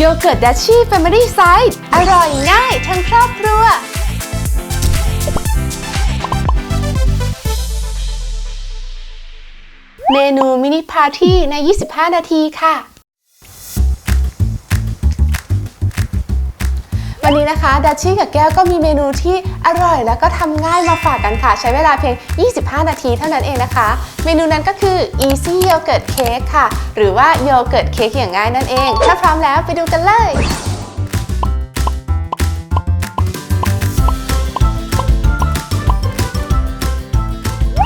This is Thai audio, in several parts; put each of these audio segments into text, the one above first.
โยเกิร์ตดัชชี่แฟมิลี่ไซส์อร่อยง่ายทั้งครอบครัว เมนูมินิพาร์ตี้ใน 25 นาทีค่ะ วันนี้นะคะดัชชี่กับแก้วก็มีเมนูที่อร่อยแล้วก็ทำง่ายมาฝากกันค่ะ ใช้เวลาเพียง 25 นาทีเท่านั้นเองนะคะ เมนูนั้นก็คือ Easy Yogurt Cake ค่ะ หรือว่าโยเกิร์ตเค้กอย่างง่ายนั่นเอง ถ้าพร้อมแล้วไปดูกันเลย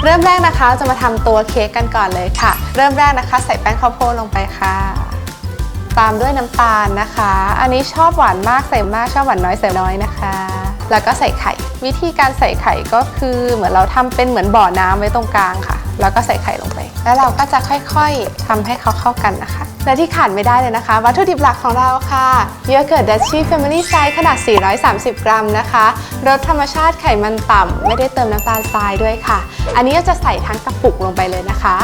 เริ่มแรกนะคะจะมาทำตัวเค้กกันก่อนเลยค่ะ เริ่มแรกนะคะ ใส่แป้งข้าวโพดลงไปค่ะ ตามด้วยน้ำตาลนะคะ อันนี้ชอบหวานมากใส่มากชอบหวานน้อยใส่น้อยนะคะ แล้วก็ใส่ไข่ วิธีการใส่ไข่ก็คือเหมือนเราทำเป็นเหมือนบ่อน้ำไว้ตรงกลางค่ะ แล้วก็ใส่ไข่ลงไป แล้วเราก็จะค่อยๆทำให้เขาเข้ากันนะคะ และที่ขาดไม่ได้เลยนะคะ วัตถุดิบหลักของเราค่ะโยอเกิร์ตดัชชี่แฟมิลี่ไซส์ขนาด 430 กรัมนะคะรสธรรมชาติไขมันต่ำไม่ได้เติมน้ำตาลทรายด้วยค่ะ อันนี้จะใส่ทั้งกระปุกลงไปเลยนะคะ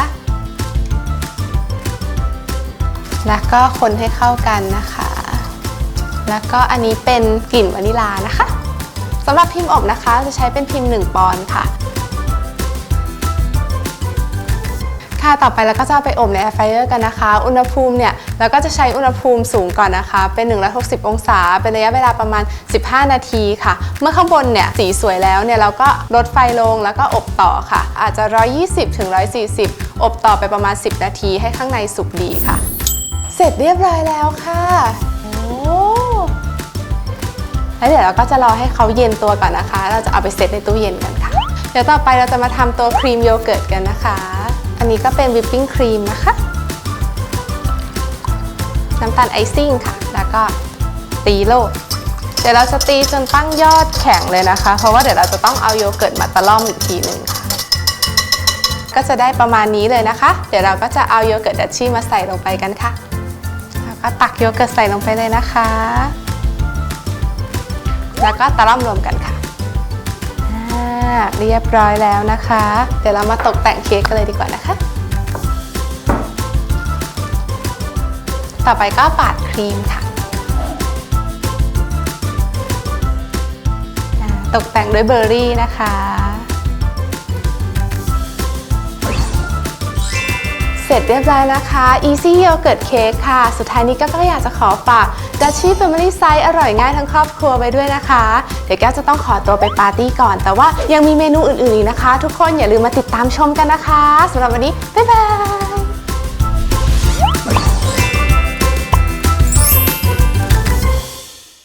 แล้วก็คนให้เข้ากันนะคะ แล้วก็อันนี้เป็นกลิ่นวานิลานะคะสำหรับพิมพ์อบนะคะจะใช้เป็นพิมพ์ 1 ปอนด์ค่ะ ค่ะต่อไปเราก็จะไปอบในแอร์ไฟเออร์กันนะคะ อุณหภูมิเนี่ยเราก็จะใช้อุณหภูมิสูงก่อนนะคะ เป็น 160 องศา เป็นระยะเวลาประมาณ 15 นาทีค่ะ เมื่อข้างบนเนี่ยสีสวยแล้วเนี่ยเราก็ลดไฟลงแล้วก็อบต่อค่ะ อาจจะ 120ถึง140 อบต่อไปประมาณ 10 นาทีให้ข้างในสุกดีค่ะ เสร็จเรียบร้อยแล้วค่ะโอ้แล้วเดี๋ยวเราก็จะรอให้เขาเย็นตัวก่อนนะคะ เราจะเอาไปเซตในตู้เย็นกันค่ะ เดี๋ยวต่อไปเราจะมาทำตัวครีมโยเกิร์ตกันนะคะ อันนี้ก็เป็นวิปปิ้งครีมนะคะ น้ำตาลไอซิ่งค่ะ แล้วก็ตีโลดเดี๋ยวเราจะตีจนตั้งยอดแข็งเลยนะคะ เพราะว่าเดี๋ยวเราจะต้องเอาโยเกิร์ตมาตะล่อมอีกทีหนึ่งค่ะ ก็จะได้ประมาณนี้เลยนะคะ เดี๋ยวเราก็จะเอาโยเกิร์ตดัชชี่มาใส่ลงไปกันค่ะ ก็ตักโยเกิร์ตใส่ลงไปเลยนะคะ แล้วก็ตะล่อมรวมกันค่ะอ่าเรียบร้อยแล้วนะคะ เดี๋ยวเรามาตกแต่งเค้กกันเลยดีกว่านะคะ ต่อไปก็ปาดครีมค่ะ ตกแต่งด้วยเบอร์รี่นะคะ เสร็จเรียบร้อยนะคะ Easy Yogurt Cake ค่ะ สุดท้ายนี้ก็ก็อยากจะขอฝาก d u c h y Family Size อร่อยง่ายทั้งครอบครัวไปด้วยนะคะ เดี๋ยวแก้วจะต้องขอตัวไปปาร์ตี้ก่อน แต่ว่ายังมีเมนูอื่นๆอีกนะคะ ทุกคนอย่าลืมมาติดตามชมกันนะคะสำหรับวันนี้ บ๊ายบาย